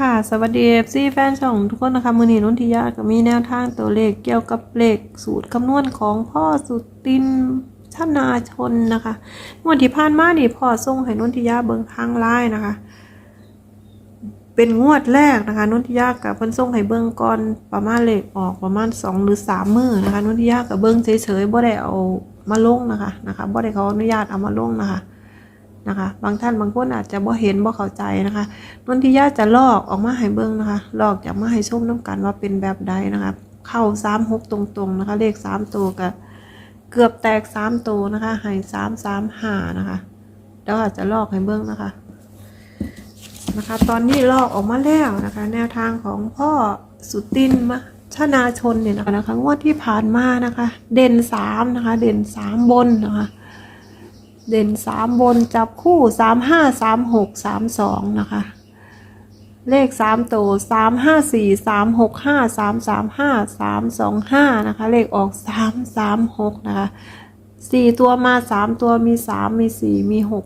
ค่ะ สวัสดีเอฟซีแฟนช่องทุกคนนะคะ มือนีนุ่นทิยาก็มีแนวทางตัวเลขเกี่ยวกับเลขสูตรคำนวณของพ่อสุตินชนาชนนะคะงวดที่ผ่านมานี่พ่อส่งให้นุ่นทิยาเบิ่งทางไลน์นะคะ เป็นงวดแรกนะคะ นุ่นทิยากับเพิ่นส่งให้เบิงก่อนประมาณเลขออกประมาณสองหรือสามมือนะคะ นุ่นทิยากับเบิงเฉยๆบ่ได้เอามาลงนะคะนะคะบ่ได้เขาอนุญาตเอามาลงนะคะ นะคะ บางท่านบางคนอาจจะบ่เห็นบ่เข้าใจนะคะนนทิยาจะลอกออกมาให้เบิ่งนะคะลอกจากมาให้ชมน้ำกันว่าเป็นแบบใดนะคะ เข้าสามหกตรงๆนะคะ เลขสามตัวกับเกือบแตกสามตัวนะคะให้สามสามห้านะคะแล้วอาจจะลอกให้เบิ่งนะคะนะคะ ตอนนี้ลอกออกมาแล้วนะคะ แนวทางของพ่อสุตินมาชนาชนเนี่ยนะคะงวดที่ผ่านมานะคะ เด่นสามนะคะ เด่นสามบนนะคะ เด่นสามบนจับคู่สามห้าสามหกสามสองนะคะ เลขสามตัวสามห้าสี่สามหกห้าสามสามห้าสามสองห้านะคะ เลขออกสามสามหกนะคะสี่ตัวมาสามตัวมีสามมีสี่มีหก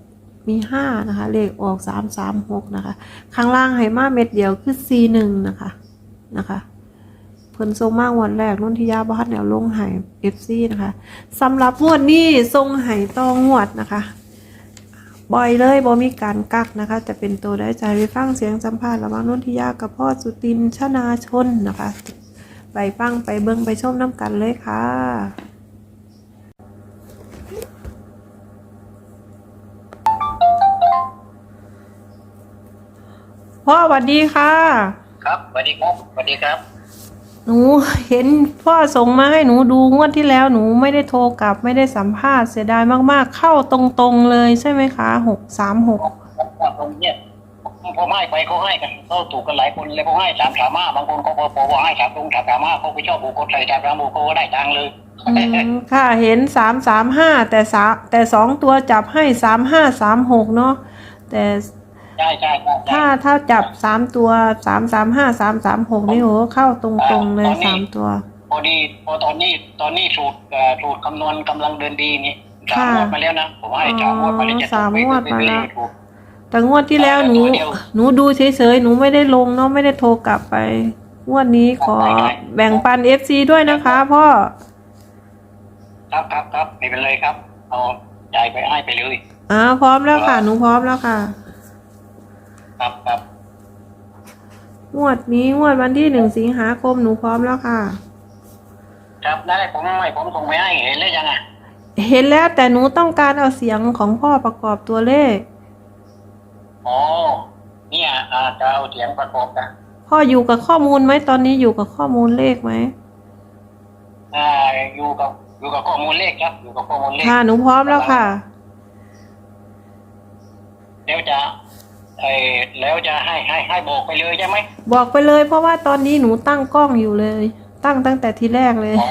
มีห้านะคะ เลขออกสามสามหกนะคะ ข้างล่างให้มาเม็ดเดียวคือสี่หนึ่งนะคะนะคะ พิ่นทรงมากวันแรกนุ่นทิยาบ้านแนวลงไห้เอฟซีนะคะสำหรับงวดนี้ทรงไห้ตองวดนะคะ บ่อยเลยบ่มีการกักนะคะ จะเป็นตัวได้ใจไปฟังเสียงสัมภาษณ์ระหว่างนุ่นทิยากับพ่อสุตินชนาชนนะคะ ไปฟังไปเบิ่งไปชมน้ำกันเลยค่ะพ่อสวัสดีค่ะ ครับสวัสดีครับสวัสดีครับ หนูเห็นพ่อส่งมาให้หนูดูงวดที่แล้วหนูไม่ได้โทรกลับไม่ได้สัมภาษณ์เสียดายมากๆ เข้าตรงๆเลยใช่ไหมคะหกสามหกตรงเนี้ยพอให้ไปเขาให้กันเขาถูกกันหลายคนเลยเขาให้สามสามห้าบางคนเขาพอพอให้สามตรงสามสามห้าเขาไปชอบบุคคลใส่สามสามบุคคลได้ตังค์เลยอืมค่ะเห็นสามสามห้าแต่สาแต่สองตัวจับให้สามห้าสามหกเนาะแต่ ใช่ใช่ใช่ถ้าถ้าจับสามตัวสามสามห้าสามสามหกนี่โหเข้าตรงๆเลยสามตัวพอดีพอตอนนี้ตอนนี้สูตรเอ่อสูตรคำนวณกำลังเดินดีนี่สามงวดมาแล้วนะผมให้สามงวดมาแล้วจะสามงวดมาแล้วถูกแต่งวดที่แล้วหนูตัวเดียวหนูดูเฉยๆหนูไม่ได้ลงเนาะไม่ได้โทรกลับไปงวดนี้ขอได้ได้แบ่งปันเอฟซีด้วยนะคะพ่อครับครับครับไม่เป็นไรครับเอาจ่ายไปให้ไปเลยอ่าพร้อมแล้วค่ะ หนูพร้อมแล้วค่ะ ครับครับงวดนี้งวดวันที่หนึ่งสิงหาคมหนูพร้อมแล้วค่ะ ครับได้ผมไม่ผมส่งไปให้เห็นแล้วยังไงเห็นแล้วแต่หนูต้องการเอาเสียงของพ่อประกอบตัวเลข อ๋อเนี่ยอาจะเอาเสียงประกอบกันพ่ออยู่กับข้อมูลไหมตอนนี้อยู่กับข้อมูลเลขไหมอ่าอยู่กับอยู่กับข้อมูลเลขครับ อยู่กับข้อมูลเลขค่ะหนูพร้อมแล้วค่ะแล้วจะ ไอแล้วจะให้ให้ให้บอกไปเลยใช่ไหมบอกไปเลย เพราะว่าตอนนี้หนูตั้งกล้องอยู่เลย ตั้งตั้งแต่ทีแรกเลย อ๋อ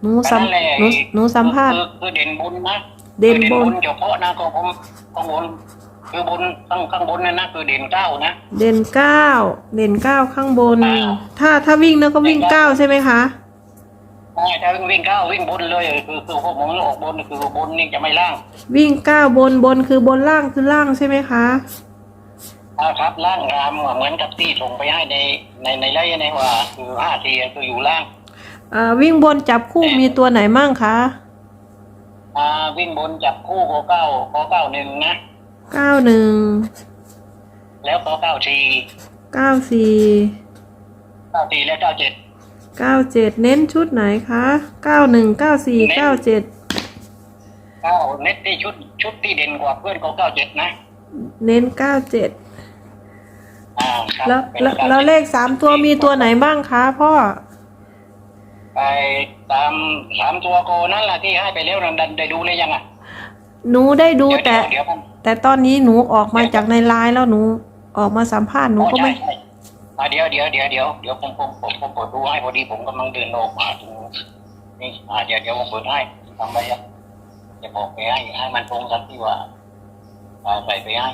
หนูสัมนั่นแหละหนูหนูสัมภาษณ์ คือคือเด่นบุญนะเด่นบุญ คือเฉพาะนะของผมข้างบนคือบนข้างข้างบนนั่นนะคือเด่นเก้านะ เด่นเก้าเด่นเก้าข้างบนอ้าวถ้าถ้าวิ่งแล้วก็วิ่งเด่นเก้าเก้าใช่ไหมคะใช่ ถ้าวิ่งวิ่งเก้าวิ่งบนเลยคือคือพวกผมออกบนคือบนนี่จะไม่ล่างวิ่งเก้าบนบนคือบนล่างคือล่างใช่ไหมคะ อ่าครับล่างรามเหมือนกับที่ส่งไปให้ในในในไลน์ในว่า คือห้าทีคืออยู่ล่าง อ่าวิ่งบนจับคู่มีตัวไหนมั่งคะอ่าวิ่งบนจับคู่โคเก้าโคเก้าหนึ่งนะเก้าหนึ่งแล้วโคเก้าทีเก้าสี่เก้าทีและเก้าเจ็ด เก้าเจ็ดเน้นชุดไหนคะเก้าหนึ่งเก้าสี่เน้นเก้าเจ็ดเก้าเน็ตที่ชุดชุดที่เด่นกว่าเพื่อนเขาเก้าเจ็ดนะเน้นเก้าเจ็ดอ่าครับแล้วเป็นแล้วการแล้วเลขสามตัวมีตัวไหนบ้างคะพ่อ ไปตามสามตัวโกนั่นแหละที่ให้ไปแล้วนั่นได้ดูเลยยังอะหนูได้ดูเดี๋ยวแต่เดี๋ยวผมแต่ตอนนี้หนูออกมาจากในไลน์แล้วหนูออกมาสัมภาษณ์หนูอ๋อก็ใช่ไม่ ใช่ อ่าเดี๋ยวเดี๋ยวเดี๋ยวเดี๋ยวเดี๋ยวผมผมผมผมเปิดดูให้พอดีผมกำลังเดินออกมาตรงนี่อ่าเดี๋ยวเดี๋ยวผมเปิดให้ทำไปอะจะบอกไปให้ให้มันตรงกันที่ว่าอ่าใส่ไปให้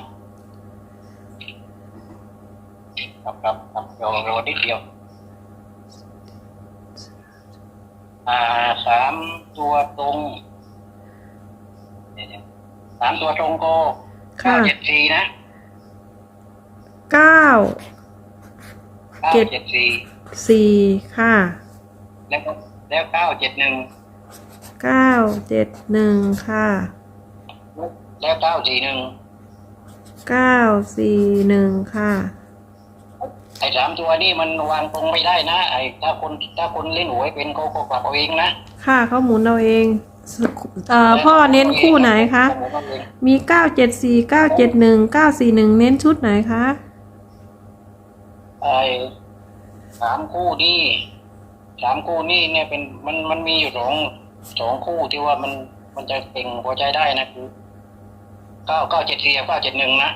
ครับครับครับเดี๋ยวรอนิดเดียวอ่าสามตัวตรงเดี๋ยวๆสามตัวตรงก็ค่ะเก้าเจ็ดสี่นะ เก้า เก้าเจ็ดเจ็ดสี่สี่ค่ะ แล้วก็แล้วเก้าเจ็ดหนึ่งเก้าเจ็ดหนึ่งค่ะแล้วเก้าสี่หนึ่งเก้าสี่หนึ่งค่ะ ไอ้สามตัวนี่มันวางตรงไม่ได้นะ ไอ้ถ้าคนถ้าคนเล่นหวยเป็นเขาก็กลับเอาเองนะค่ะเขาหมุนเอาเองเอ่อพ่อเน้นคู่ไหนคะ มีเก้าเจ็ดสี่เก้าเจ็ดหนึ่งเก้าสี่หนึ่งเน้นชุดไหนคะ ไอ้สามคู่นี่สามคู่นี่เนี่ยเป็นมันมันมีอยู่สองสองคู่ที่ว่ามันมันจะเก่งพอใจได้นะคือเก้าเก้าเจ็ดสี่กับเก้าเจ็ดหนึ่งนะ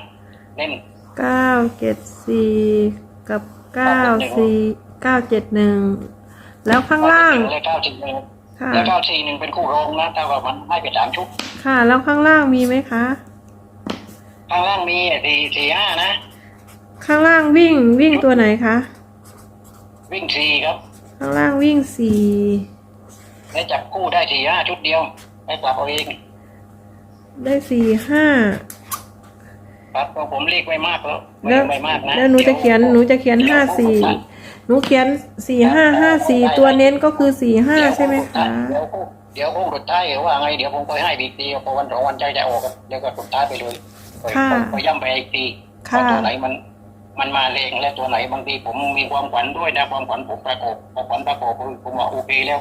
เล่นเก้าเจ็ดสี่กับเก้าสี่เก้าเจ็ดหนึ่งแล้วข้างล่างแล้วเก้าสี่หนึ่งค่ะแล้วเก้าสี่หนึ่งเป็นคู่รองนะแต่ว่ามันให้ไปสามชุดค่ะ แล้วข้างล่างมีไหมคะ ข้างล่างมีสี่สี่ห้านะ ข้างล่างวิ่งวิ่งตัวไหนคะ วิ่งสี่ครับ ข้างล่างวิ่งสี่แล้วจับคู่ได้สี่ห้าชุดเดียวให้กลับเอาเอง ได้สี่ห้าครับเพราะผมเรียกไม่มากแล้วไม่แล้วไม่มากนะแล้วหนูจะเขียนหนูจะเขียนห้าสี่หนูเขียนสี่ห้าห้าสี่ตัวเน้นก็คือสี่ห้าใช่ไหมคะเดี๋ยวเดี๋ยวคงสุดท้ายว่าไงเดี๋ยวผมไปให้บีตีพอวันสองวันใจจะออกกันเดี๋ยวก็สุดท้ายไปเลยค่ะไปย่ำไปอีกทีค่ะว่าตัวไหนมัน มันมาเลงและตัวไหนบางทีผมมีความขวัญด้วยนะความขวัญผมประกอบพอขวัญประกอบคือผมว่าโอเคแล้ว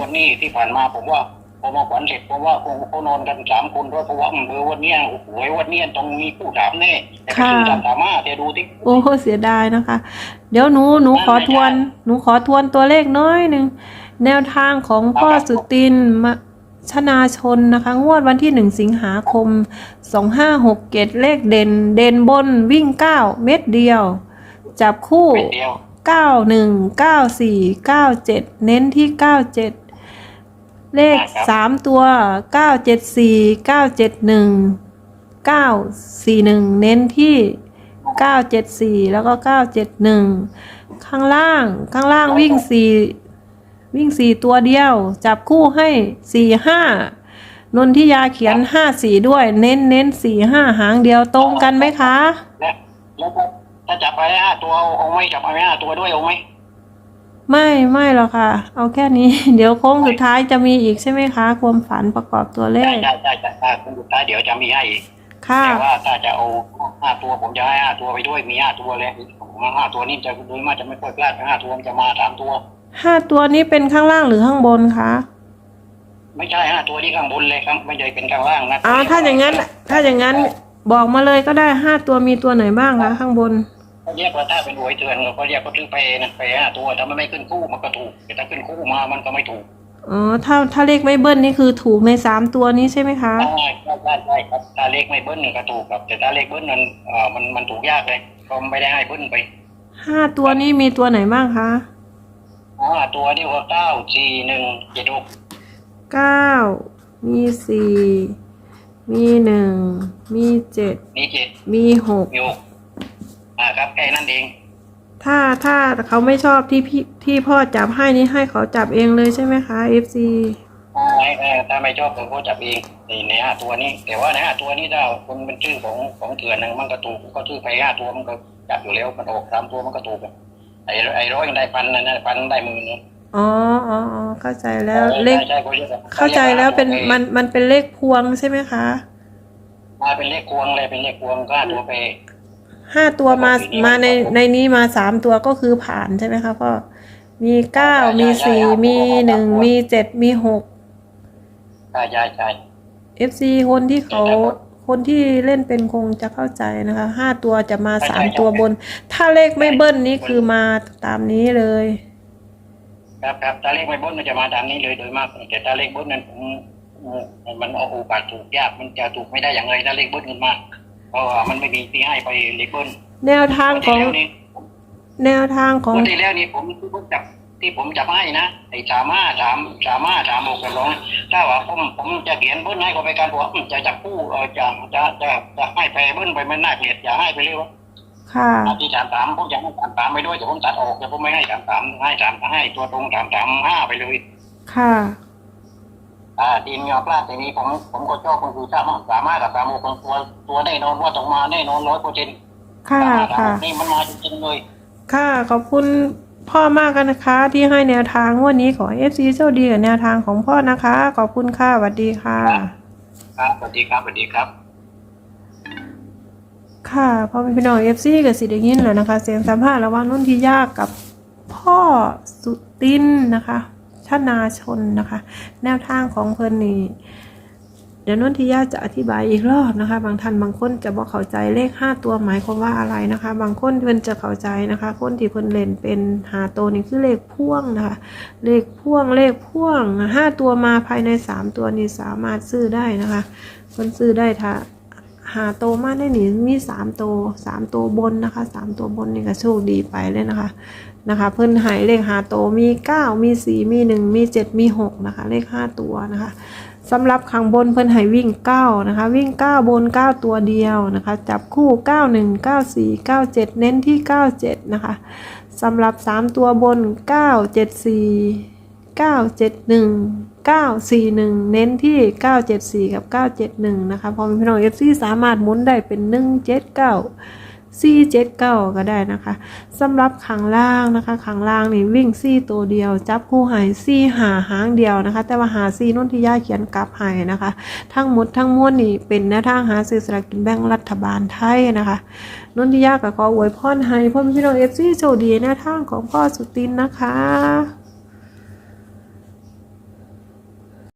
วันนี้ที่ผ่านมาผมว่าพอมาขวัญเสร็จผมว่าคงเขานอนกันสามคนด้วยเพราะว่าอืมเออวันเนี้ยโอ้โหวันเนี้ยต้องมีผู้ถามแน่แต่ไปซื้อตามถามมาแต่ดูที่โอ้เสียดายนะคะ เดี๋ยวหนูหนูขอทวนหนูขอทวนตัวเลขน้อยหนึ่งแนวทางของพ่อสุตินมา ชนาชนนะคะ งวดวันที่หนึ่งสิงหาคมสองห้าหกเกตเลขเด่น เด่นบนวิ่งเก้าเม็ดเดียว จับคู่เม็ดเดียวเก้าหนึ่งเก้าสี่เก้าเจ็ดเน้นที่เก้าเจ็ดเลขสามตัวเก้าเจ็ดสี่เก้าเจ็ดหนึ่งเก้าสี่หนึ่งเน้นที่เก้าเจ็ดสี่แล้วก็เก้าเจ็ดหนึ่งข้างล่างข้างล่างวิ่งสี่ วิ่งสี่ตัวเดียว จับคู่ให้สี่ห้านนทิยาเขียนห้าสี่ด้วย เน้นเน้นสี่ห้าหางเดียวตรงกันไหมคะ และแล้วก็ถ้าจับไปห้าตัวเอาเอาไหม่จับไปห้าตัวด้วยเอาไหมไม่ไม่หรอกค่ะ เอาแค่นี้ เดี๋ยวโค้งสุดท้ายจะมีอีกใช่ไหมคะ ความฝันประกอบตัวเลใช่ขใช่ใช่ใช่ถ้าคุณสุดท้ายเดี๋ยวจะมีให้อีกค่ะแต่ว่าถ้าจะเอาห้าตัวผมจะให้ห้าตัวไปด้วยมีห้าตัวเลยผมว่าห้าตัวนี่จะโดยมากจะไม่ค่อยพลาดห้าตัวมันจะมาสามตัว ห้าตัวนี้เป็นข้างล่างหรือข้างบนคะไม่ใช่ห้าตัวที่ข้างบนเลยครับไม่ใช่เป็นข้างล่างนะเอาถ้าอย่างนั้น ถ้าอย่างนั้นบอกมาเลยก็ได้ห้าตัวมีตัวไหนบ้างคะข้างบนเขาเรียกว่าถ้าเป็นหวยเถื่อนเขาเรียกว่าซื้อไปนะไปห้าตัวถ้ามันไม่ขึ้นคู่มันก็ถูกแต่ถ้าขึ้นคู่มามันก็ไม่ถูกอ๋อถ้าถ้าเลขไม่เบิ้ลนี่คือถูกในสามตัวนี้ใช่ไหมคะใช่ใช่ใช่ใช่ครับถ้าเลขไม่เบิ้ลก็ถูกครับ แต่ถ้าเลขเบิ้ลมันเอ่อมันมันถูกยากเลยก็ไม่ได้ให้เบิ้ลไปห้าตัวนี้มีตัวไหนบ้างคะ ห้าตัวนี่ว่าเก้าสี่หนึ่งเจ็ดหกเก้ามีสี่มีหนึ่งมีเจ็ดนี่เจ็ดมีหกมีหกอ่าครับแค่นั้นเอง ถ้าถ้าเขาไม่ชอบที่พี่ที่พ่อจับให้นี่ให้เขาจับเองเลยใช่ไหมคะ FC ไม่เอ่อถ้าไม่ชอบผมก็จับเองในในห้าตัวนี้ แต่ว่าในห้าตัวนี้ถ้าคนเป็นชื่อของของเถื่อนนะมันก็ถูกก็ชื่อไปห้าตัวมันก็จับอยู่แล้วมันออกสามตัวมันก็ถูกอะ ไอ้ไอ้ร้อยได้พันนะนะพันได้หมื่นนะอ๋ออ๋ออ๋อเข้าใจแล้วเลขใช่ใช่เขารียกเข้าใจแล้วเป็นมันมันเป็นเลขพวงใช่ไหมคะมาเป็นเลขควงเลยเป็นเลขควงก็ห้าตัวไปห้าตัวมามาในในนี้มาสามตัวก็คือผ่านใช่ไหมคะพ่อมีเก้ามีสี่มีหนึ่งมีเจ็ดมีหกใช่ใช่ใช่ FC คนที่เขา คนที่เล่นเป็นคงจะเข้าใจนะคะห้าตัวจะมาสามตัวบน ถ้าเลขไม่เบิ้ลนี่คือมาตามนี้เลย ครับครับถ้าเลขไม่เบิ้ลมันจะมาตามนี้เลยโดยมากแต่ถ้าเลขเบิ้ลนั้นผมมันเอาโอกาสถูกยากมันจะถูกไม่ได้อย่างไรถ้าเลขเบิ้ลขึ้นมาเพราะว่ามันไม่มีที่ให้ไปเลขเบิ้ลแนวทางของที่แล้วนี่แนวทางของงวดที่แล้วนี่ผมที่ผมจับ ที่ผมจับให้นะไอ้สามห้าสามสามห้าสามหกกันร้องถ้าว่าผมผมจะเขียนเบิ้ลให้เขาไปการบอกว่าอืมจะจับคู่เออจะจะจะจะให้แพ้เบิ้ลไปมันน่าเกลียดอย่าให้ไปเรื่อยค่ะอาที่สามสามผมอยากให้สามสามไปด้วยแต่ผมตัดออกแต่ผมไม่ให้สามสามให้สามให้ตัวตรงสามสามห้าไปเลย ค่ะอ่าทีมงานพลาดทีนี้ผมผมก็ชอบคนคือสามารถสามารถกับสามหกคนตัวตัวแน่นอนว่าต้องมาแน่นอนร้อยเปอร์เซ็นต์ค่ะสามารถสามค่ะหกนี่มันมาจริงๆเลยค่ะขอบคุณ พ่อมากกันนะคะ ที่ให้แนวทางงวันนี้ขอเอฟซีโชคดีกับแนวทางของพ่อนะคะ ขอบคุณค่ะสวัสดีค่ะ ครับสวัสดีครับสวัสดีครับ ค่ะพ่อแม่พี่น้องเอฟซีกับสิได้ยินแล้วนะคะ เสียงสัมภาษณ์ระหว่างนุ่นทิยากับพ่อสุตินนะคะ ชนาชนนะคะ แนวทางของเพิ่นนี่ เดี๋ยวนนทิยาจะอธิบายอีกรอบนะคะ บางท่านบางคนจะบอกเข้าใจเลขห้าตัวหมายความว่าอะไรนะคะ บางคนเพิ่นจะเข้าใจนะคะ คนที่เพิ่นเล่นเป็นหาตัวนี่คือเลขพ่วงนะคะ เลขพ่วงเลขพ่วงห้าตัวมาภายในสามตัวนี้สามารถซื้อได้นะคะคนซื้อได้ถ้าหาโตวมากได้หนีมีสามโตวสามตัวบนนะคะสามตัวบนนี่ก็โชคดีไปเลยนะคะนะคะ เพิ่นหายเลขหาโตวมีเก้ามีสี่มีหนึ่งมีเจ็ดมีหกนะคะ เลขห้าตัวนะคะ สำหรับข้างบนเพิ่นให้วิ่งเก้านะคะ วิ่งเก้าบนเก้าตัวเดียวนะคะ จับคู่เก้าหนึ่งเก้าสี่เก้าเจ็ดเน้นที่เก้าเจ็ดนะคะสำหรับสามตัวบนเก้าเจ็ดสี่เก้าเจ็ดหนึ่ง941 เน้นที่ 974 กับ 971 นะคะพอมีพี่น้อง FC สามารถหมุนได้เป็น 179 479ก็ได้นะคะสำหรับขังล่างนะคะขังล่างนี่วิ่ง4ตัวเดียว จับคู่หาย4หาหางเดียวนะคะ แต่ว่าหา4นุ่นที่ย่าเขียนกลับให้นะคะ ทั้งหมดทั้งมวลนี่เป็นแนวทางหาซื้อสลากกินแบ่งรัฐบาลไทยนะคะนุ่นที่ย่าก็ขออวยพรให้พ่อแม่พี่น้อง FC โชคดีแนวทางของพ่อสุตินนะคะ